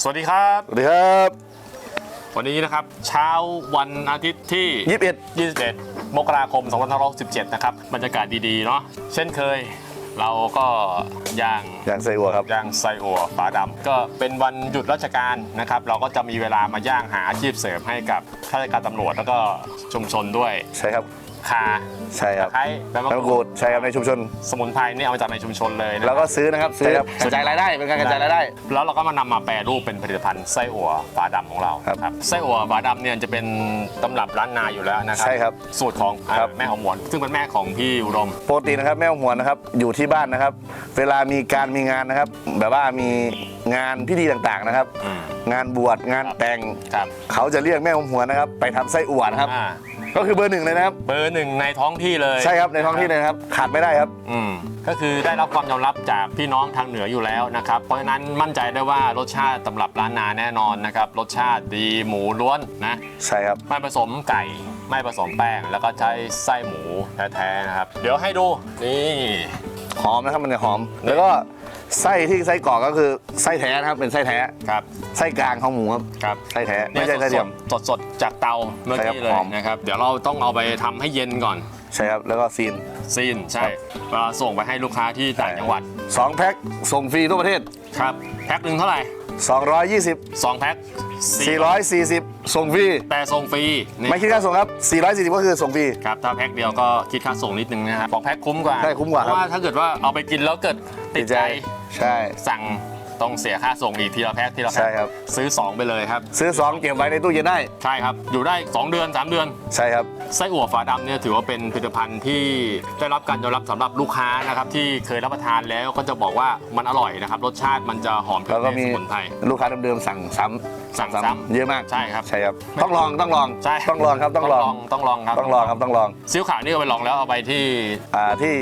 สวัสดีครับ สวัสดีครับ วันนี้นะครับเช้าวันอาทิตย์ที่ยี่สิบเอ็ด21 มกราคม 2567นะครับบรรยากาศดีๆ เนาะเช่นเคย เราก็ย่างอย่างไส้อั่วครับ ย่างไส้อั่วปลาดำก็เป็นวันหยุดราชการนะครับ เราก็จะมีเวลามาย่างหาอาชีพเสริมให้กับข้าราชการตำรวจแล้วก็ชุมชนด้วย ใช่ครับ คาใช่ครับตะไคร้ใบมะน้ำกกรูรูดดใช่ครับในชุมชน สมุนไพรนี่เอามาจากในชุมชนเลยนะแล้วก็ซื้อนะครับซื้อใช่ครับ กระจายรายได้เป็นการกระจายรายได้ แล้วเราก็มานำมาแปรรูปเป็นผลิตภัณฑ์ไส้อั่วฝาดำของเราครับไส้อั่วฝาดำเนี่ยจะเป็นตำรับร้านนาอยู่แล้วนะครัใช่ครับสูตรของครับ แม่หอมหวนซึ่งเป็นแม่ของพี่อุดม ปกตินะครับแม่หัวนะครับอยู่ที่บ้านนะครับ เวลามีการมีงานนะครับ แบบว่ามีงานพิธีต่างๆนะครับ อืม งานบวชงานครับแต่ง ครับ เขาจะเรียกแม่หัวนะครับ ไปทำไส้อั่วนะครับ อ่า ก็คือเบอร์หนึ่งเลยนะครับ เบอร์หนึ่งในท้องที่เลยใช่ครับในท้องที่เลยนะครับ ขาดไม่ได้ครับ อืมก็คือได้รับความยอมรับจากพี่น้องทางเหนืออยู่แล้วนะครับ เพราะฉะนั้นมั่นใจได้ว่ารสชาติตำรับร้านนาแน่นอนนะครับ รสชาติดีหมูล้วนนะใช่ครับ ไม่ผสมไก่ ไม่ผสมแป้ง แล้วก็ใช้ไส้หมูแท้ๆนะครับ เดี๋ยวให้ดูนี่หอมนะครับมันจะหอม แล้วก็ ไส้ที่ไส้กรอกก็คือไส้แท้นะครับเป็นไส้แท้ครับไส้กลางของหมูครับครับไส้แท้เนี่ไม่ยใช่ไส้เทียม สดๆสดๆจากเตาเมื่อกี้ใช่เลครับหยอม นะครับ เดี๋ยวเราต้องเอาไปทำให้เย็นก่อนใช่ครับแล้วก็ซีน ซีนใช่ครับ เวลาส่งไปให้ลูกค้าที่ต่างจังหวัด สองแพ็คส่งฟรีทั่วประเทศ ครับ แพ็คหนึ่งเท่าไหร่ 220สองแพ็ค440 ส่งฟรี แต่ส่งฟรีนี่ไม่คิดค่าส่งครับ 440 ก็คือส่งฟรี ครับ ถ้าแพ็คเดียวก็คิดค่าส่งนิดนึงนะครับสองแพ็คคุ้มกว่าใช่คุ้มกว่าเพราะว่าถ้าเกิดว่าเอาไปกินแล้วเกิดติดใจ ใช่ สั่ง ต้องเสียค่าส่งอีกทีละแพ็คทีละแพ็ใช่คครับ ซื้อ 2 ไปเลยครับ ซื้อ2เก็บไว้ในตู้เย็นได้ ใช่ครับ อยู่ได้ 2 เดือน 3 เดือน ใช่ครับ ไส้อั่วฝาดำเนี่ยถือว่าเป็นผลิตภัณฑ์ที่ได้รับการยอมรับสำหรับลูกค้านะครับที่เคยรับประทานแล้วก็จะบอกว่ามันอร่อยนะครับ รสชาติมันจะหอมเครื่แล้อวงก็เทศมีสมุนไพร ลูกค้าเดิมๆสั่งซ้ำสั่งซ้ำเยอะมากใช่ครับใช่ครับ ต้องลองต้องลองใช่ ต้องลองครับต้องลองต้องลองครับต้องลองครับต้องลองซิ้วขาวนี่ก็ไปลองแล้วเอาไปที่อ่าที่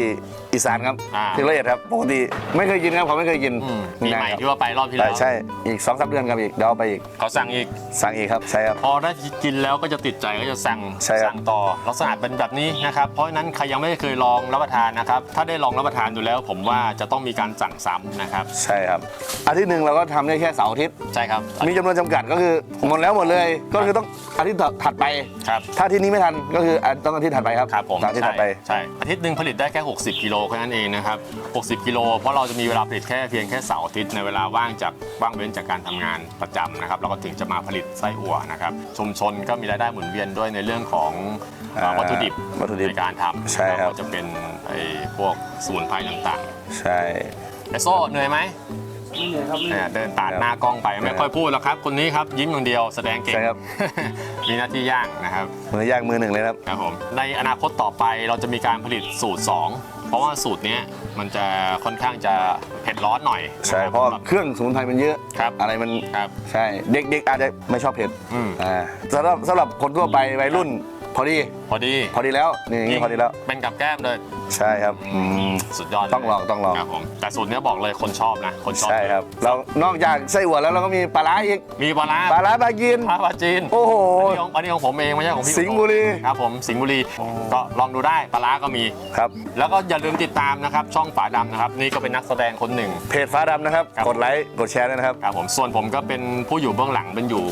อีสานครับอ่า ที่ละเอียดครับปกติไม่เคยกินครับเขาไม่เคยกินอืมปีใหม่นะครับที่ว่าไปรอบที่ใช่แล้วใช่อีก2อสเดือนครับอีกเดี๋ยวเอาไปอีกเขาสั่งอีก สั่งอีกครับใช่ครับ พอได้กินแล้วก็จะติดใจก็จะสั่งใช่ครับสั่งต่อลักษณะเป็นแบบนี้นะครับ เพราะฉะนั้นใครยังไม่เคยลองรับประทานนะครับ ถ้าได้ลองรับประทานดูแล้ว ผมว่าจะต้องมีการสั่งซ้ำนะครับ ใช่ครับอาทิตย์หนึ่งเราก็ทำได้แค่เสาร์อาทิตย์ ใช่ครับ มีจำนวนจำกัดก็คือหมดแล้วหมดเลยก็คือต้องอาทิตย์ถัดไป ครับ ถ้าอาที่นี้ไม่ทันก็คือต้องอาทิตย์ถัดไปครับครับผมอาทิตย์ใช่ถัดไปใช่อาทิตย์หนึ่งผลิตได้แค่ 60 กิโลแค่นั้นเองนะครับ 60 กิโล เพราะเราจะมีเวลาผลิตแค่เพียงแค่เสาร์อาทิตย์ในเวลาว่างจากว่างเว้นจากการทำงานประจำนะครับ เราก็ถึงจะมาผลิตไส้อั่วนะครับ ชุมชนก็มีรายได้หมุนเวียนด้วยในเรื่องของเอ่ออ่าวัตถุดิบวัตถุดิบในการทำใช่ครับก็จะเป็นไอ้พวกสมุนไพรต่างๆ ใช่ไอโซ่เหนื่อยไหม เนี่ยเดินปาดหน้ากล้องไปไม่ค่อยพูดหรอกครับ คนนี้ครับยิ้มอย่างเดียวแสดงเก่ง ใช่ครับ มีหน้าที่ย่างนะครับ มือย่างมือหนึ่งเลยนะครับ ครับผมในอนาคตต่อไปเราจะมีการผลิตสูตร 2 เพราะว่าสูตรเนี้ยมันจะค่อนข้างจะเผ็ดร้อนหน่อยใช่ นคบเพราะเครื่องสมุนไพรมันเยอะ ครับอะไรมัน ครับ ใช่ เด็กๆอาจจะไม่ชอบเผ็ดอืม อ่าสำหรับสำหรับคนทั่วไปวัยรุ่น พอดี พอดีพอดีแล้ว นี่อย่างนี้พอดีแล้ว เป็นกับแก้มเลยใช่ครับ อืมสุดยอดเยต้องลองต้องลอง ครับผมแต่สูตรเนี้ยบอกเลยคนชอบนะคนชอบใช่ครับ เรานอกจากไส้อั่วแล้วเราก็มีปลาร้าอีก มีปลาร้าปลาร้าปลากินปลาปลาจีนโอ้โห อันนี้ของอันนี้ของผมเองไม่ใช่ของพี่สิงห์บุรี ครับผมสิงห์บุรีก็ลองดูได้ปลาร้าก็มี ครับ แล้วก็อย่าลืมติดตามนะครับ ช่องฝาดำนะครับ นี่ก็เป็นนักแสดงคนหนึ่ง เพจฟ้าดำนะครับ ครับ กดไลค์ กดแชร์ด้วยนะครับ ครับผมส่วนผมก็เป็นผู้อยู่เบื้องหลังเป็นอยู่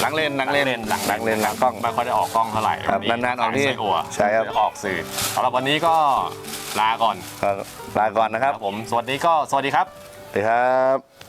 หลังเลนหลังเลนหลังหลังเลนหลังกล้องไม่ค่อยได้ออกกล้องเท่าไหร่ครับวันนานๆออกนี่ขยไส้อั่วใช่ครับไม่ได้ออกสื่อสำหรับวันนี้ก็ลาก่อนก็ลาก่อนนะคครัรับบผมสวัสดีก็สวัสดีครับสวัสดีครับ